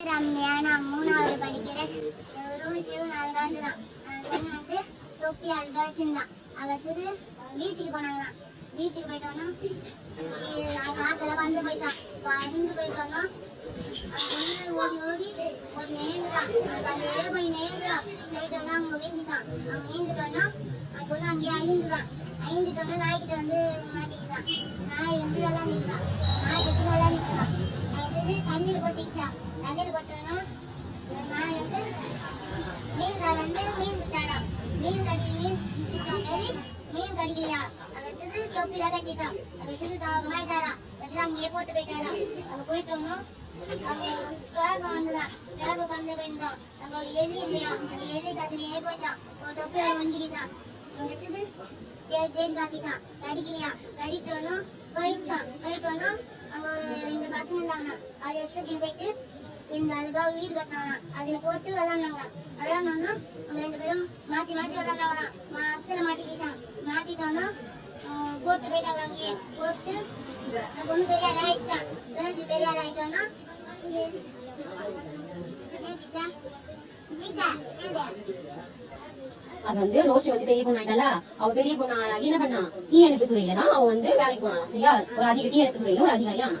ரம்யா நான் மூணாவது படிக்கிறேன் ரோஷியும் நான்காவது தான் பொண்ணு வந்து தொப்பி அழகா வச்சிருந்தான் அதுக்கு பீச்சுக்கு போனாங்களாம் பீச்சுக்கு போயிட்டோன்னா காத்துல வந்து போயிட்டான். வந்து போயிட்டோன்னா பொண்ணு ஓடி ஓடி ஒரு நேர்ந்துதான். அந்த போய் நேர்ந்துதான். போயிட்டோன்னா அவங்க வீந்துச்சான் அவங்க வீந்துட்டோன்னா அந்த பொண்ணு அங்கேயே அழிஞ்சுதான். அழிந்துட்டோன்னா நாய்கிட்ட வந்து மாட்டிக்கிட்டான். நாய் வந்து விளாண்டுதான் நாய் விளாண்டுதான் அடுத்தது தண்ணியில் கொட்டிக்கிச்சான் தண்ணியில் கொட்டோன்னா நாய் வந்து மீன்கார வந்து மீன் பிடிச்சாராம். மீன் கடி மீன் பிடிச்ச மாரி மீன் கடிக்கலையா? அடுத்தது தொப்பில கட்டிச்சான் அது சொல்லிட்டு அவங்க மாட்டாராம் அடுத்தது அங்கேயே போட்டு போயிட்டாராம். அங்க போயிட்டோம்னா அங்க கிழக்கு வந்துதான் கிழக்கு வந்து போயிருந்தோம். அங்க ஒரு எலி இருந்தான் அந்த எலி கத்திரியே போச்சான் ஒரு தொப்பியோட ஒஞ்சிக்கிச்சான் அடுத்தது தேடி தேடி பார்த்திச்சான் கடிக்கலையா? கடிச்சோன்னா போயிடுச்சான் போயிட்டோன்னா வசனந்தானா அதை எடுத்துட்டு போயிட்டு ரெண்டு அதுக்காக உயிர் கட்டினானா அதுல போட்டு விளாண்டாங்க விளாண்டோன்னா அவங்க ரெண்டு பேரும் மாத்தி மாத்தி விளாண்டாங்க அத்தனை மாட்டிக்கிச்சான் மாட்டிட்டோன்னா ஆஹ் போட்டு போயிட்டாங்க அங்கேயே போட்டு அந்த பொண்ணு பெரிய ஆள் ஆயிடுச்சான் ரோஷி பெரிய ஆள் ஆயிட்டோன்னா அது வந்து ரோஷி வந்து பெரிய பொண்ணு ஆயிட்டால அவ பெரிய பொண்ணு ஆனாகி என்ன பண்ணா? தீயணைப்பு துறையில தான் அவ வந்து வேலைக்கு போனா சரியா? ஒரு அதிக தீயணைப்பு துறையில ஒரு அதிகாரி ஆனா.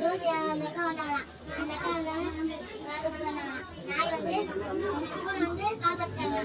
ரோசி அந்த அக்கா அந்த அக்கா நாய் வந்து பூனை வந்து காப்பாத்துட்டாங்க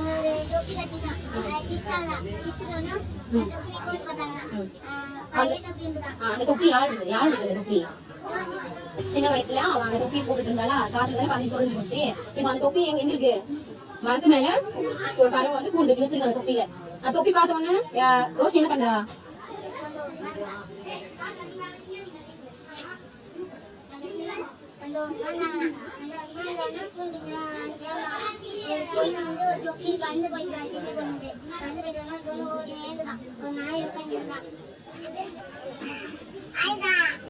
ஒரு தொப்பி கட்டிட்டான் சிச்சாங்க சிச்சுட்டோன்னா தொப்பி பார்த்தாங்க அதே தொப்பி இருந்துதான் அந்த தொப்பி யார் யார் தொப்பி? சின்ன வயசுல அவன் அந்த தொப்பி போட்டுட்டு இருந்தாலா காத்துல பாதி குறைஞ்சு போச்சு. இப்ப அந்த தொப்பி எங்க எங்க இருக்கு? மரத்து மேல ஒரு பறவை வந்து கூண்டு வச்சிருக்காங்க அந்த தொப்பியில. அந்த தொப்பி பார்த்த உடனே ரோஷி என்ன பண்றா? தொப்பி வந்து போய் சின்ன பொண்ணுது வந்து போயிட்டோம்னா பொண்ணு ஓடி நேர்ந்துதான் ஒரு நாய் உட்காந்துருந்தான்